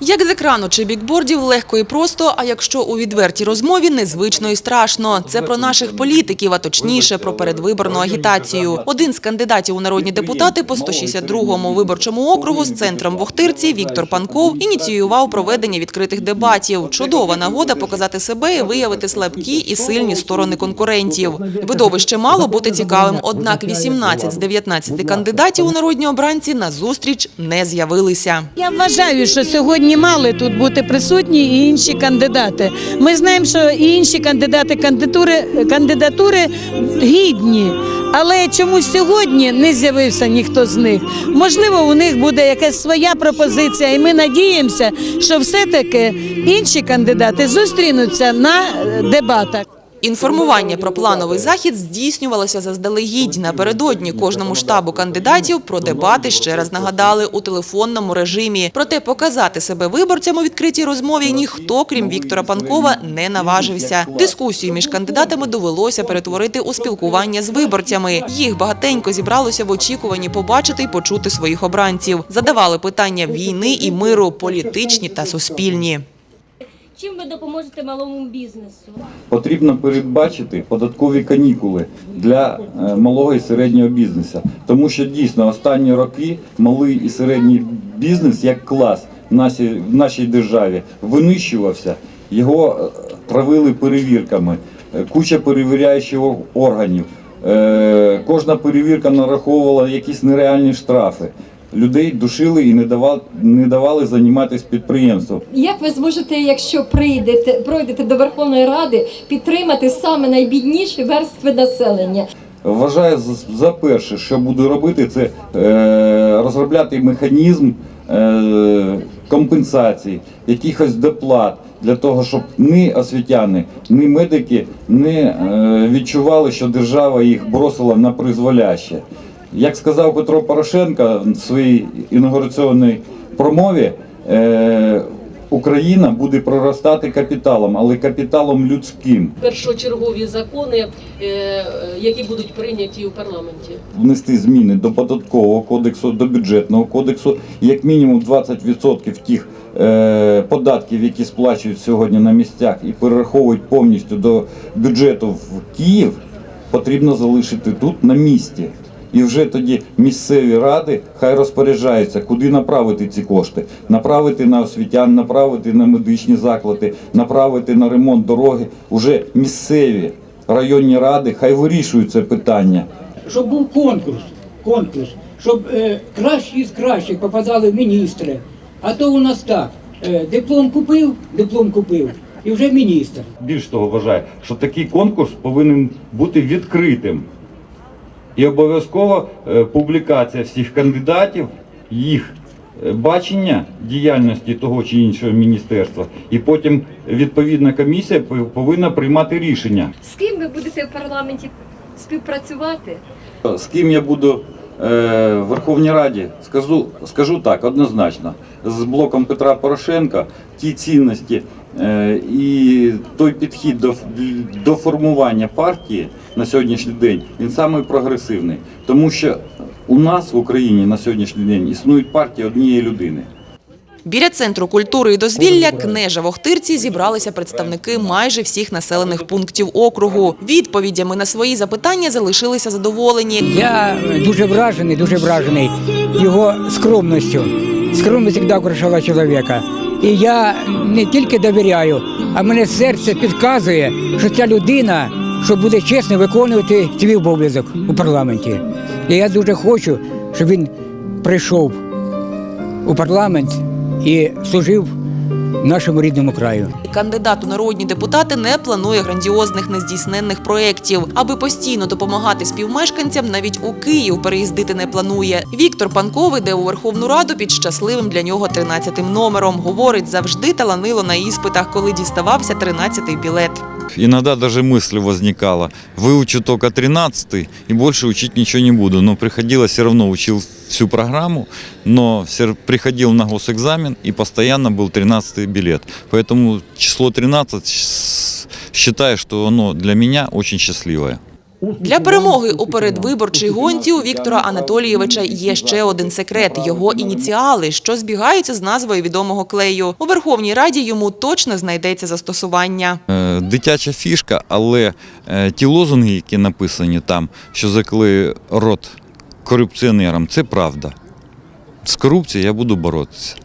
Як з екрану чи бікбордів легко і просто, а якщо у відвертій розмові незвично і страшно. Це про наших політиків, а точніше про передвиборну агітацію. Один з кандидатів у народні депутати по 162-му виборчому округу з центром в Охтирці Віктор Панков ініціював проведення відкритих дебатів. Чудова нагода показати себе і виявити слабкі і сильні сторони конкурентів. Видовище мало бути цікавим, однак 18 з 19 кандидатів у народні обранці на зустріч не з'явилися. Я вважаю, що сьогодні мали тут бути присутні і інші кандидати. Ми знаємо, що і інші кандидати кандидатури, кандидатури гідні. Але чомусь сьогодні не з'явився ніхто з них. Можливо, у них буде якась своя пропозиція, і ми надіємося, що все-таки інші кандидати зустрінуться на дебатах. Інформування про плановий захід здійснювалося заздалегідь. Напередодні кожному штабу кандидатів про дебати ще раз нагадали у телефонному режимі. Проте показати себе виборцям у відкритій розмові ніхто, крім Віктора Панкова, не наважився. Дискусію між кандидатами довелося перетворити у спілкування з виборцями. Їх багатенько зібралося в очікуванні побачити і почути своїх обранців. Задавали питання війни і миру, політичні та суспільні. Чим ви допоможете малому бізнесу? Потрібно передбачити податкові канікули для е, малого і середнього бізнесу, тому що дійсно останні роки малий і середній бізнес як клас в нашій, в нашій державі винищувався. Його е, травили перевірками, е, куча перевіряючих органів. Кожна перевірка нараховувала якісь нереальні штрафи. Людей душили і не давали, не давали займатися підприємством. Як ви зможете, якщо прийдете, пройдете до Верховної Ради, підтримати саме найбідніші верстви населення? Вважаю за- перше, що буду робити, це е, розробляти механізм е, компенсацій, якихось доплат для того, щоб ні освітяни, ні медики не е, відчували, що держава їх бросила на призволяще. Як сказав Петро Порошенко в своїй інаугураційній промові, е, Україна буде проростати капіталом, але капіталом людським. першочергові закони, е, е, які будуть прийняті у парламенті. внести зміни до податкового кодексу, до бюджетного кодексу, як мінімум 20% тих податків, які сплачують сьогодні на місцях і перераховують повністю до бюджету в Київ, потрібно залишити тут на місці. І вже тоді місцеві ради хай розпоряджаються, куди направити ці кошти. Направити на освітян, направити на медичні заклади, направити на ремонт дороги. Уже місцеві районні ради хай вирішують це питання. щоб був конкурс, конкурс, щоб е, кращі з кращих попадали міністри. А то у нас так: е, диплом купив, диплом купив, і вже міністр. більш того вважаю, що такий конкурс повинен бути відкритим. І обов'язково е, публікація всіх кандидатів, їх е, бачення діяльності того чи іншого міністерства, і потім відповідна комісія повинна приймати рішення. З ким ви будете в парламенті співпрацювати? З ким я буду е, в Верховній Раді, скажу, скажу так, однозначно. З блоком Петра Порошенка ті цінності і той підхід до, до формування партії на сьогоднішній день, він самий прогресивний. Тому що у нас в Україні на сьогоднішній день існують партії однієї людини. Біля центру культури і дозвілля Кнежа в Охтирці зібралися представники майже всіх населених пунктів округу. Відповідями на свої запитання залишилися задоволені. Я дуже вражений, дуже вражений його скромністю. Скромність завжди украшала чоловіка. І я не тільки довіряю, а мене серце підказує, що ця людина, що буде чесно виконувати свій обов'язок у парламенті. І я дуже хочу, щоб він прийшов у парламент і служив нашому рідному краю. Кандидат у народні депутати не планує грандіозних нездійсненних проєктів. Аби постійно допомагати співмешканцям, навіть у Київ переїздити не планує. Віктор Панков іде у Верховну Раду під щасливим для нього 13-тим номером. Говорить, завжди таланило на іспитах, коли діставався 13-й білет. Иногда даже мысль возникала, выучу только 13 и больше учить ничего не буду. Но приходилось, все равно учил всю программу, но все приходил на госэкзамен и постоянно был 13 билет. Поэтому число 13 с- считаю, что оно для меня очень счастливое. Для перемоги у передвиборчій гонці у Віктора Анатолійовича є ще один секрет – його ініціали, що збігаються з назвою відомого клею. У Верховній Раді йому точно знайдеться застосування. Е, Дитяча фішка, але е, ті лозунги, які написані там, що заклею рот корупціонерам, це правда. З корупцією я буду боротися.